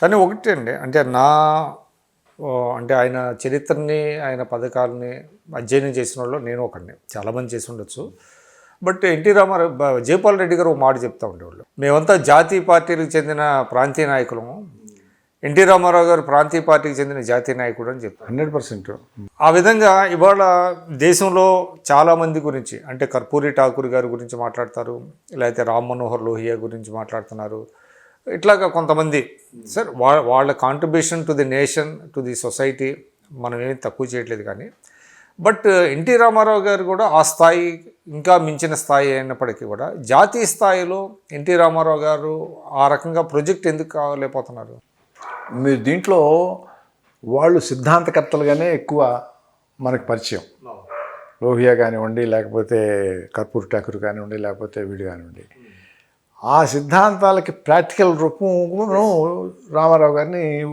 కానీ ఒకటి అండి. అంటే నా అంటే ఆయన చరిత్రని ఆయన పథకాలని అధ్యయనం చేసిన వాళ్ళు నేను ఒకడిని. చాలామంది చేసి ఉండొచ్చు. బట్ ఎన్టీ రామారావు జయపాల్ రెడ్డి గారు ఒక మాట చెప్తా ఉండేవాళ్ళు. మేమంతా జాతీయ పార్టీలకు చెందిన ప్రాంతీయ నాయకులము ఎన్టీ రామారావు గారు ప్రాంతీయ పార్టీకి చెందిన జాతీయ నాయకుడు అని చెప్తారు హండ్రెడ్ పర్సెంట్. ఆ విధంగా ఇవాళ దేశంలో చాలామంది గురించి అంటే కర్పూరి ఠాకూర్ గారి గురించి మాట్లాడతారు లేకపోతే రామ్ మనోహర్ లోహియా గురించి మాట్లాడుతున్నారు. ఇట్లాగా కొంతమంది సార్ వా వాళ్ళ contribution to the nation to the society మనం ఏమి తక్కువ చేయట్లేదు కానీ బట్ ఎన్టీ రామారావు గారు కూడా ఆ స్థాయి ఇంకా మించిన స్థాయి అయినప్పటికీ కూడా జాతీయ స్థాయిలో ఎన్టీ రామారావు గారు ఆ రకంగా ప్రొజెక్ట్ ఎందుకు కాలేకపోతున్నారు? మీరు దీంట్లో వాళ్ళు సిద్ధాంతకర్తలుగానే ఎక్కువ మనకు పరిచయం. లోహియా కానివ్వండి లేకపోతే కర్పూర్ ఠాకూర్ కానివ్వండి లేకపోతే వీడు కానివ్వండి. ఆ సిద్ధాంతాలకి ప్రాక్టికల్ రూపం మనం రామారావు గారిని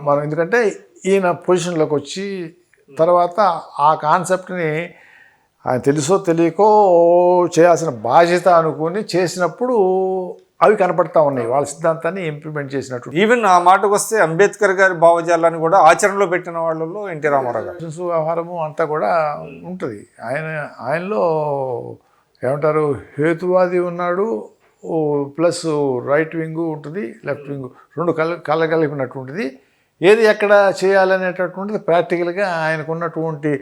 మనం ఎందుకంటే ఈయన పొజిషన్లోకి వచ్చి తర్వాత ఆ కాన్సెప్ట్ని ఆయన తెలుసో తెలియకో చేయాల్సిన బాధ్యత అనుకుని చేసినప్పుడు అవి కనపడతా ఉన్నాయి. వాళ్ళ సిద్ధాంతాన్ని ఇంప్లిమెంట్ చేసినట్టు. ఈవెన్ ఆ మాటకు వస్తే అంబేద్కర్ గారి భావజాలాన్ని కూడా ఆచరణలో పెట్టిన వాళ్ళలో ఎన్టీ రామారావు గారు. వ్యవహారము అంతా కూడా ఉంటుంది. ఆయన ఆయనలో ఏమంటారు హేతువాది ఉన్నాడు ప్లస్ రైట్ వింగ్ ఉంటుంది లెఫ్ట్ వింగ్. రెండు కల కలగలిపినట్టు ఉంటుంది. ఏది ఎక్కడ చేయాలనేటటువంటిది ప్రాక్టికల్గా ఆయనకు ఉన్నటువంటి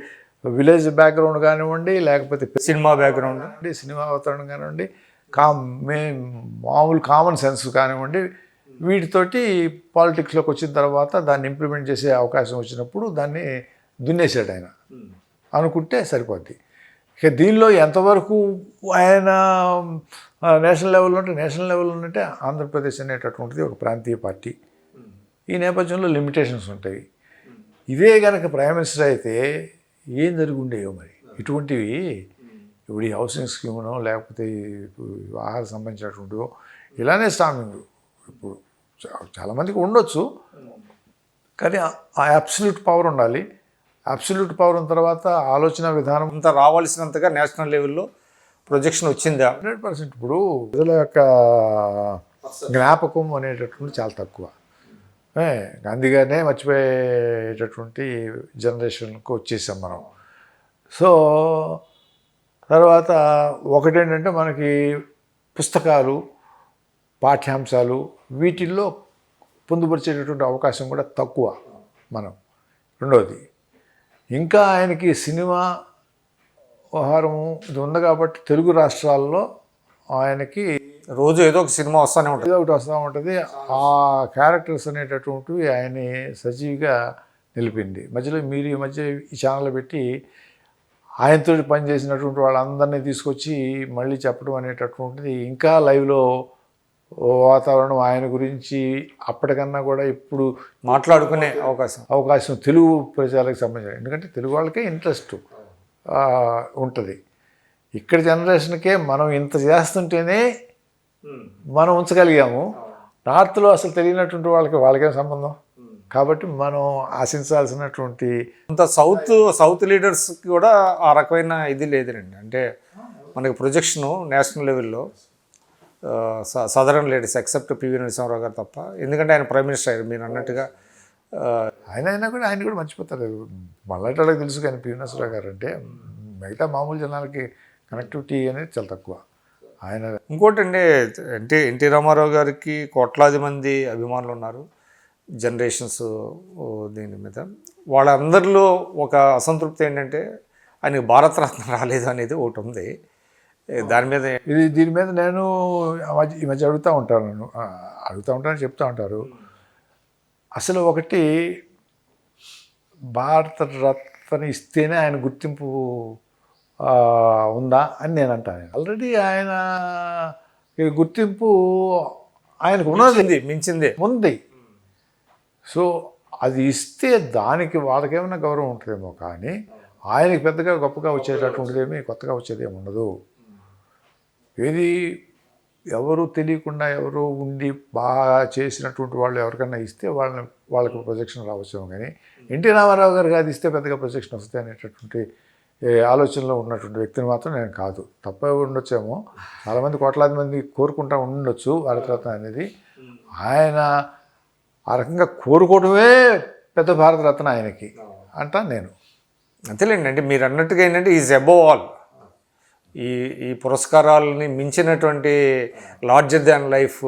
విలేజ్ బ్యాక్గ్రౌండ్ కానివ్వండి లేకపోతే సినిమా బ్యాక్గ్రౌండ్. కానివ్వండి సినిమా అవతరణ కానివ్వండి కామ్ మే మామూలు కామన్ సెన్స్ కానివ్వండి వీటితోటి పాలిటిక్స్లోకి వచ్చిన తర్వాత దాన్ని ఇంప్లిమెంట్ చేసే అవకాశం వచ్చినప్పుడు దాన్ని దున్నేసాడు ఆయన. అనుకుంటే సరిపోద్ది. ఇక దీనిలో ఎంతవరకు ఆయన నేషనల్ లెవెల్లో ఉంటే నేషనల్ లెవెల్లో ఉంటే ఆంధ్రప్రదేశ్ అనేటటువంటిది ఒక ప్రాంతీయ పార్టీ. ఈ నేపథ్యంలో లిమిటేషన్స్ ఉంటాయి. ఇదే కనుక ప్రైమ్ మినిస్టర్ అయితే ఏం జరిగి ఉండేవో మరి? ఇటువంటివి ఇప్పుడు ఈ హౌసింగ్ స్కీమునో లేకపోతే ఆహార సంబంధించినటువంటివో ఇలానే స్టామింగ్. ఇప్పుడు చాలామందికి ఉండొచ్చు. కానీ ఆ అబ్సల్యూట్ పవర్ ఉండాలి. అబ్సల్యూట్ పవర్ ఉన్న తర్వాత ఆలోచన విధానం అంత రావాల్సినంతగా నేషనల్ లెవెల్లో ప్రొజెక్షన్ వచ్చిందా. హండ్రెడ్ పర్సెంట్ ఇప్పుడు ప్రజల యొక్క జ్ఞాపకం అనేటటువంటి చాలా తక్కువ. గాంధీ గారినే మర్చిపోయేటటువంటి జనరేషన్కు వచ్చేసాం మనం. సో తర్వాత ఒకటేంటంటే మనకి పుస్తకాలు పాఠ్యాంశాలు వీటిల్లో పొందుపరిచేటటువంటి అవకాశం కూడా తక్కువ మనం. రెండవది ఇంకా ఆయనకి సినిమా వ్యవహారము ఇది ఉంది కాబట్టి తెలుగు రాష్ట్రాల్లో ఆయనకి రోజు ఏదో ఒక సినిమా వస్తూనే ఉంటుంది. ఏదో ఒకటి వస్తూ ఉంటుంది. ఆ క్యారెక్టర్స్ అనేటటువంటివి ఆయన్ని సజీవిగా నిలిపింది. మధ్యలో మీరు ఈ మధ్య ఈ ఛానల్ పెట్టి ఆయనతో పనిచేసినటువంటి వాళ్ళందరినీ తీసుకొచ్చి మళ్ళీ చెప్పడం అనేటటువంటిది ఇంకా లైవ్లో వాతావరణం ఆయన గురించి అప్పటికన్నా కూడా ఇప్పుడు మాట్లాడుకునే అవకాశం. అవకాశం తెలుగు ప్రజలకు సంబంధించి ఎందుకంటే తెలుగు వాళ్ళకే ఇంట్రెస్ట్ ఉంటుంది. ఇక్కడ జనరేషన్కే మనం ఇంత చేస్తుంటేనే మనం ఉంచగలిగాము. నార్త్లో అసలు తెలియనటువంటి వాళ్ళకి వాళ్ళకేం సంబంధం? కాబట్టి మనం ఆశించాల్సినటువంటి అంత సౌత్ సౌత్ లీడర్స్కి కూడా ఆ రకమైన ఇది లేదునండి అంటే మనకి ప్రొజెక్షను నేషనల్ లెవెల్లో southern leaders except PV Narasimha Rao garu తప్ప. ఎందుకంటే ఆయన ప్రైమ్ మినిస్టర్ అయ్యారు మీరు అన్నట్టుగా ఆయన అయినా కూడా ఆయన కూడా మర్చిపోతారు. మళ్ళీ తెలుసు కానీ పీవనసరావు గారు అంటే మిగతా మామూలు జనాలకి కనెక్టివిటీ అనేది చాలా తక్కువ. ఆయన ఇంకోటి అండి ఎన్టీ ఎన్టీ రామారావు గారికి కోట్లాది మంది అభిమానులు ఉన్నారు. జనరేషన్స్ దీని మీద. వాళ్ళందరిలో ఒక అసంతృప్తి ఏంటంటే ఆయనకి భారతరత్న రాలేదు అనేది ఒకటి ఉంది. దాని మీద ఇది దీని మీద నేను ఈ మధ్య అడుగుతూ ఉంటాను నేను ఆ, అడుగుతూ ఉంటానని చెప్తూ ఉంటారు. అసలు ఒకటి భారత రత్న ఇస్తేనే ఆయన గుర్తింపు ఉందా అని నేను అంటాను ఆల్రెడీ ఆయన గుర్తింపు ఆయనకు ఉన్నది. మించింది మించిందే. ఉంది. సో అది ఇస్తే దానికి వాళ్ళకేమైనా గౌరవం ఉంటుందేమో కానీ ఆయనకి పెద్దగా గొప్పగా వచ్చేటటువంటిదేమీ కొత్తగా వచ్చేదేమి ఉండదు. ఏది ఎవరు తెలియకుండా ఎవరు ఉండి బాగా చేసినటువంటి వాళ్ళు ఎవరికైనా ఇస్తే వాళ్ళని వాళ్ళకి ప్రొజెక్షన్ రావచ్చు కానీ ఎన్టీ రామారావు గారు కాదు ఇస్తే పెద్దగా ప్రొజెక్షన్ వస్తాయి అనేటటువంటి ఆలోచనలో ఉన్నటువంటి వ్యక్తిని మాత్రం నేను కాదు. తప్ప ఉండొచ్చేమో. చాలామంది కోట్లాది మంది కోరుకుంటా ఉండొచ్చు భారతరత్న అనేది. ఆయన ఆ రకంగా కోరుకోవడమే పెద్ద భారతరత్న ఆయనకి అంటా నేను. అంతేలేండి అంటే మీరు అన్నట్టుగా ఏంటంటే ఈజ్ అబోవ్ ఆల్ ఈ ఈ పురస్కారాలని మించినటువంటి లార్జర్ దాన్ లైఫ్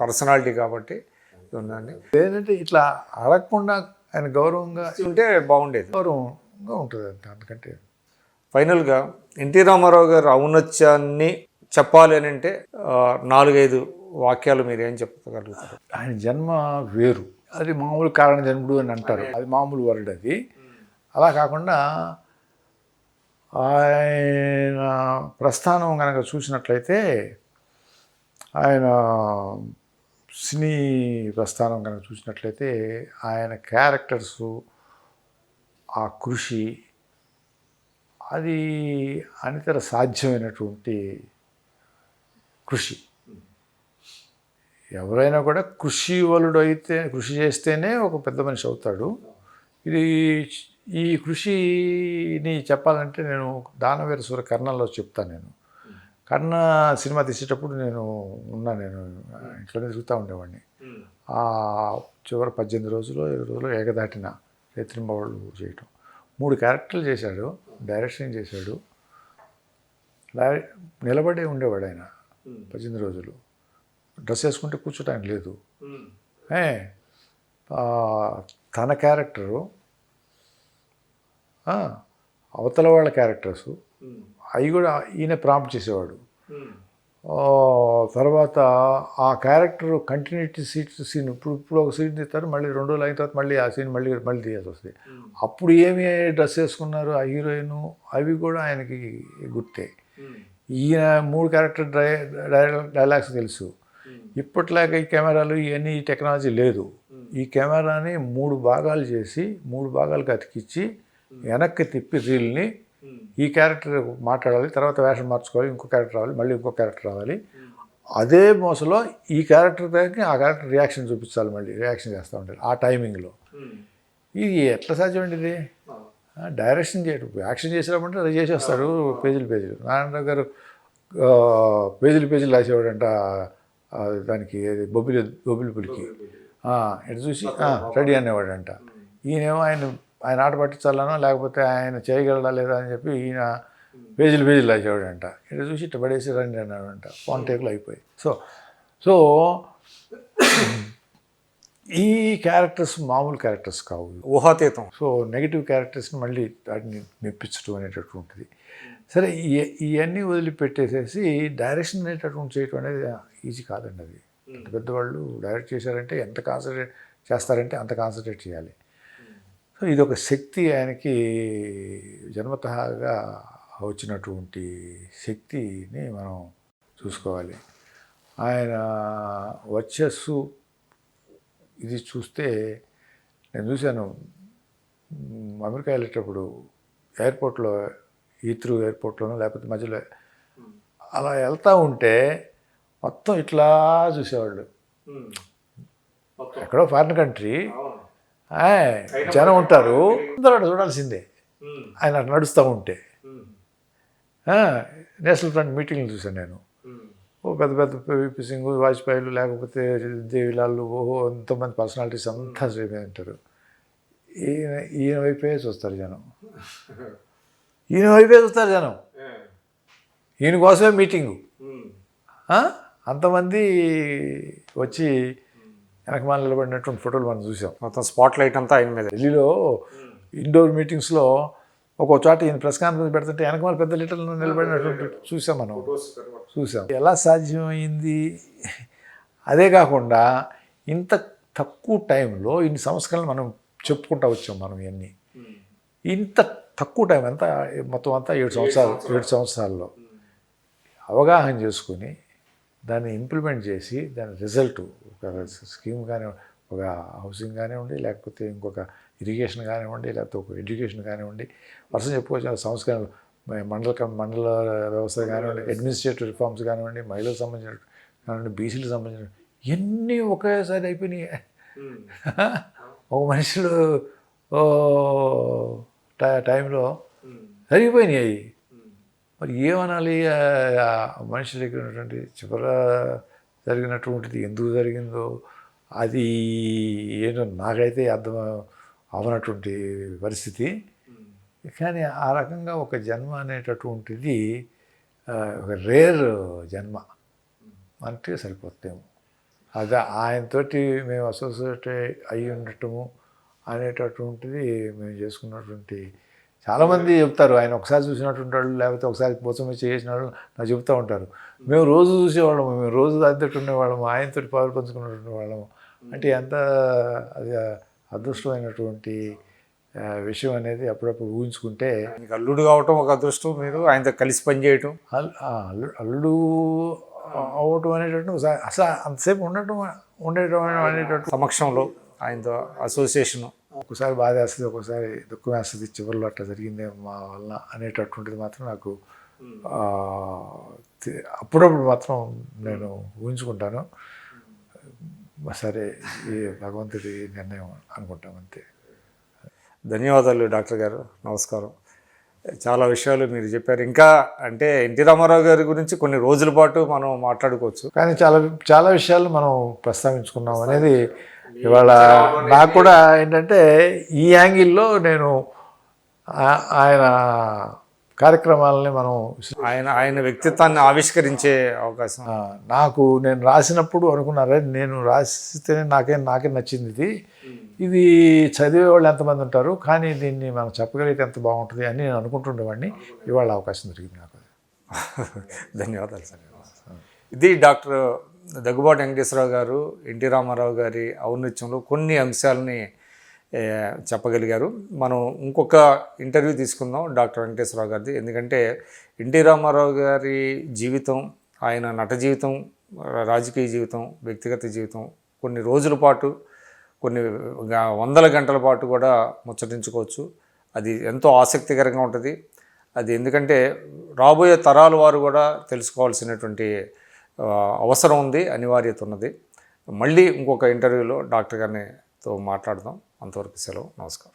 పర్సనాలిటీ కాబట్టి ఉందండి ఏంటంటే ఇట్లా అడగకుండా ఆయన గౌరవంగా ఉంటే బాగుండేది. గౌరవంగా ఉంటుంది అంతే అందుకంటే. ఫైనల్గా ఎన్టీ రామారావు గారు ఔన్నత్యాన్ని చెప్పాలి అని అంటే నాలుగైదు వాక్యాలు మీరు ఏం చెప్పగలుగుతారు? ఆయన జన్మ వేరు. అది మామూలు కారణ జన్ముడు అని అంటారు. అది. మామూలు వర్డ్ అది. అలా కాకుండా ఆయన ప్రస్థానం కనుక చూసినట్లయితే ఆయన సినీ ప్రస్థానం కనుక చూసినట్లయితే ఆయన క్యారెక్టర్సు ఆ కృషి అది అనితర సాధ్యమైనటువంటి కృషి. ఎవరైనా కూడా కృషి వలుడు అయితే కృషి చేస్తేనే ఒక పెద్ద మనిషి అవుతాడు. ఇది ఈ కృషిని చెప్పాలంటే నేను దానవీర సూర కర్ణంలో చెప్తాను నేను. కర్ణ సినిమా తీసేటప్పుడు నేను ఉన్నా నేను ఇంట్లోనే తిరుగుతూ ఉండేవాడిని. ఆ చివరి పద్దెనిమిది రోజులు ఇరవై రోజులు ఏకదాటిన రేత్రింబవళ్ళు చేయటం. మూడు క్యారెక్టర్లు చేశాడు డైరెక్షన్ చేశాడు. నిలబడే ఉండేవాడు ఆయన పద్దెనిమిది రోజులు. డ్రెస్ వేసుకుంటే కూర్చోటానికి లేదు. తన క్యారెక్టరు అవతల వాళ్ళ క్యారెక్టర్స్. అవి కూడా ఈయన ప్రాంప్ట్ చేసేవాడు. తర్వాత ఆ క్యారెక్టర్ కంటిన్యూటీ సీట్ సీన్ ఇప్పుడు ఇప్పుడు ఒక సీన్ తీస్తారు మళ్ళీ రెండు రోజులు అయిన తర్వాత మళ్ళీ ఆ సీన్ మళ్ళీ మళ్ళీ తీయాల్సి వస్తుంది అప్పుడు ఏమి డ్రెస్ వేసుకున్నారు ఆ హీరోయిన్? అవి కూడా ఆయనకి గుర్తే. ఈయన మూడు క్యారెక్టర్ డైలాగ్స్ తెలుసు. ఇప్పట్లాగా ఈ కెమెరాలు ఇవన్నీ ఈ టెక్నాలజీ లేదు. ఈ కెమెరాని మూడు భాగాలు చేసి మూడు భాగాలకు అతికిచ్చి వెనక్కి తిప్పి రీల్ని ఈ క్యారెక్టర్ మాట్లాడాలి తర్వాత వేషం మార్చుకోవాలి ఇంకో క్యారెక్టర్ రావాలి మళ్ళీ ఇంకో క్యారెక్టర్ రావాలి. అదే మోసలో ఈ క్యారెక్టర్ దగ్గరికి ఆ క్యారెక్టర్ రియాక్షన్ చూపించాలి మళ్ళీ రియాక్షన్ చేస్తూ ఉంటారు ఆ టైమింగ్లో. ఇది ఎట్లా సాధ్యమండి ఇది ఆ, డైరెక్షన్ చేయడం యాక్షన్ చేసేటప్పుడు అది చేసేస్తాడు పేజీలు పేజీలు. నారాయణరావు గారు పేజీలు పేజీలు రాసేవాడంట దానికి బొబ్బిలి బొబ్బిలి పులికి. ఇటు చూసి రెడీ అనేవాడంట. ఈయనేమో ఆయన ఆయన ఆట పట్టించాలనో లేకపోతే ఆయన చేయగలడా లేదా అని చెప్పి ఈయన పేజీలు పేజీలు రాసేవాడంట. ఇటు చూసి ఇట్ట పడేసి రండి అన్నాడంట. వన్ టేకులు అయిపోయి సో సో ఈ క్యారెక్టర్స్ మామూలు క్యారెక్టర్స్ కావు. ఊహాతీతం. సో నెగిటివ్ క్యారెక్టర్స్ని మళ్ళీ వాటిని మెప్పించడం అనేటటువంటిది సరే ఇవన్నీ వదిలిపెట్టేసేసి డైరెక్షన్ అనేటటువంటి చేయటం అనేది ఈజీ కాదండి అది. పెద్ద పెద్దవాళ్ళు డైరెక్ట్ చేశారంటే ఎంత కాన్సన్ట్రేట్ చేస్తారంటే అంత కాన్సన్ట్రేట్ చేయాలి. సో ఇది ఒక శక్తి ఆయనకి జన్మతహాగా వచ్చినటువంటి శక్తిని మనం చూసుకోవాలి. ఆయన వర్చస్సు ఇది చూస్తే నేను చూశాను అమెరికా వెళ్ళేటప్పుడు ఎయిర్పోర్ట్లో ఈత్రూ ఎయిర్పోర్ట్లోనో లేకపోతే మధ్యలో అలా వెళ్తూ ఉంటే మొత్తం ఇట్లా చూసేవాళ్ళు. ఎక్కడో ఫారిన్ కంట్రీ. జనం ఉంటారు. అందరూ చూడాల్సిందే. ఆయన అటు నడుస్తూ ఉంటే. నేషనల్ ఫ్రంట్ మీటింగ్లు చూశాను నేను. ఓ పెద్ద పెద్ద విపి సింగ్ వాజ్పేయిలు లేకపోతే దేవిలాళ్ళు ఓహో ఎంతోమంది పర్సనాలిటీస్ అంతా ఉంటారు ఈయన ఈయన వైపే చూస్తారు జనం. ఈయన వైపే చూస్తారు జనం. ఈయన కోసమే మీటింగు? అంతమంది వచ్చి వెనకమాల నిలబడినటువంటి ఫోటోలు మనం చూసాం. మొత్తం స్పాట్ లైట్ అంతా ఆయన మీద. ఢిల్లీలో ఇండోర్ మీటింగ్స్లో ఒక్కో చోట ఈయన ప్రెస్ కాన్ఫరెన్స్ పెడుతుంటే వెనకమాల పెద్ద లీటర్లు నిలబడినటువంటి చూసాం మనం. చూసాం. ఎలా సాధ్యమైంది? అదే కాకుండా ఇంత తక్కువ టైంలో ఇన్ని సంస్కరణలు మనం చెప్పుకుంటా వచ్చాం మనం ఇవన్నీ. ఇంత తక్కువ టైం అంతా మొత్తం అంతా ఏడు సంవత్సరాలు. ఏడు సంవత్సరాల్లో. అవగాహన చేసుకుని దాన్ని ఇంప్లిమెంట్ చేసి దాని రిజల్ట్ ఒక స్కీమ్ కానీ ఒక హౌసింగ్ కానివ్వండి లేకపోతే ఇంకొక ఇరిగేషన్ కానివ్వండి లేకపోతే ఒక ఎడ్యుకేషన్ కానివ్వండి వర్షం చెప్పుకోవచ్చు సంస్కరణలు మండల మండల వ్యవస్థ కానివ్వండి అడ్మినిస్ట్రేటివ్ రిఫార్మ్స్ కానివ్వండి మహిళలకు సంబంధించిన కానివ్వండి బీసీలకు సంబంధించిన ఇవన్నీ ఒకేసారి అయిపోయినాయి. ఒక మనుషులు ఓ టై- టైంలో జరిగిపోయినాయి అవి. మరి ఏమనాలి? మనిషి దగ్గర ఉన్నటువంటి చివర జరిగినటువంటిది ఎందుకు జరిగిందో అది ఏంటో నాకైతే అర్థం అవనటువంటి పరిస్థితి. కానీ ఆ రకంగా ఒక జన్మ అనేటటువంటిది ఒక రేర్ జన్మ. అంటే సరిపోతేమో అదే ఆయనతోటి మేము అసోసియేట్ అయి ఉండటము అనేటటువంటిది మేము చేసుకున్నటువంటి చాలామంది చెప్తారు ఆయన ఒకసారి చూసినటువంటి వాళ్ళు లేకపోతే ఒకసారి పోచమ్మ చేసిన వాళ్ళు నాకు చెప్తూ ఉంటారు. మేము రోజు చూసేవాళ్ళము మేము రోజు అద్దెట్టు ఉండేవాళ్ళము ఆయనతోటి పాలు పంచుకున్నటువంటి వాళ్ళము అంటే ఎంత అది అదృష్టమైనటువంటి విషయం అనేది అప్పుడప్పుడు ఊహించుకుంటే మీకు అల్లుడు కావటం ఒక అదృష్టం మీరు ఆయనతో కలిసి పనిచేయటం. అల్లుడు అవటం అనేటట్టు అసలు అంతసేపు ఉండటం ఉండటం అనేటట్టు సమక్షంలో ఆయనతో అసోసియేషన్ ఒకసారి బాధ వేస్తుంది ఒకసారి దుఃఖం వేస్తుంది చివరిలో అట్లా జరిగిందే మా వల్ల అనేటటువంటిది మాత్రం నాకు అప్పుడప్పుడు మాత్రం నేను ఊహించుకుంటాను. సరే ఈ భగవంతుడి నిర్ణయం అనుకుంటాం అంతే. ధన్యవాదాలు డాక్టర్ గారు నమస్కారం. చాలా విషయాలు మీరు చెప్పారు. ఇంకా అంటే ఎన్టీ రామారావు గారి గురించి కొన్ని రోజుల పాటు మనం మాట్లాడుకోవచ్చు. కానీ చాలా చాలా విషయాలు మనం ప్రస్తావించుకున్నాం అనేది ఇవాళ నాకు కూడా ఏంటంటే ఈ యాంగిల్లో నేను ఆయన కార్యక్రమాలని మనం ఆయన ఆయన వ్యక్తిత్వాన్ని ఆవిష్కరించే అవకాశం. నాకు నేను రాసినప్పుడు అనుకున్నారే నేను రాసితేనే నాకే నాకే నచ్చింది ఇది. ఇది చదివే వాళ్ళు ఎంతమంది ఉంటారు కానీ దీన్ని మనం చెప్పగలిగితే ఎంత బాగుంటుంది అని నేను అనుకుంటుండేవాడిని. ఇవాళ అవకాశం దొరికింది నాకు ధన్యవాదాలు సార్. ఇది డాక్టర్ దగ్గుబాటి వెంకటేశ్వరరావు గారు ఎన్టీ రామారావు గారి ఔన్నత్యంలో కొన్ని అంశాలని చెప్పగలిగారు. మనం ఇంకొక ఇంటర్వ్యూ తీసుకుందాం డాక్టర్ వెంకటేశ్వరరావు గారిది. ఎందుకంటే ఎన్టీ రామారావు గారి జీవితం ఆయన నట జీవితం రాజకీయ జీవితం వ్యక్తిగత జీవితం కొన్ని రోజుల పాటు కొన్ని గ- వందల గంటల పాటు కూడా ముచ్చటించుకోవచ్చు. అది ఎంతో ఆసక్తికరంగా ఉంటుంది. అది ఎందుకంటే రాబోయే తరాల వారు కూడా తెలుసుకోవాల్సినటువంటి అవసరం ఉంది అనివార్యత ఉన్నది. మళ్ళీ ఇంకొక ఇంటర్వ్యూలో డాక్టర్ గారినితో మాట్లాడదాం. అంతవరకు సెలవు. నమస్కారం.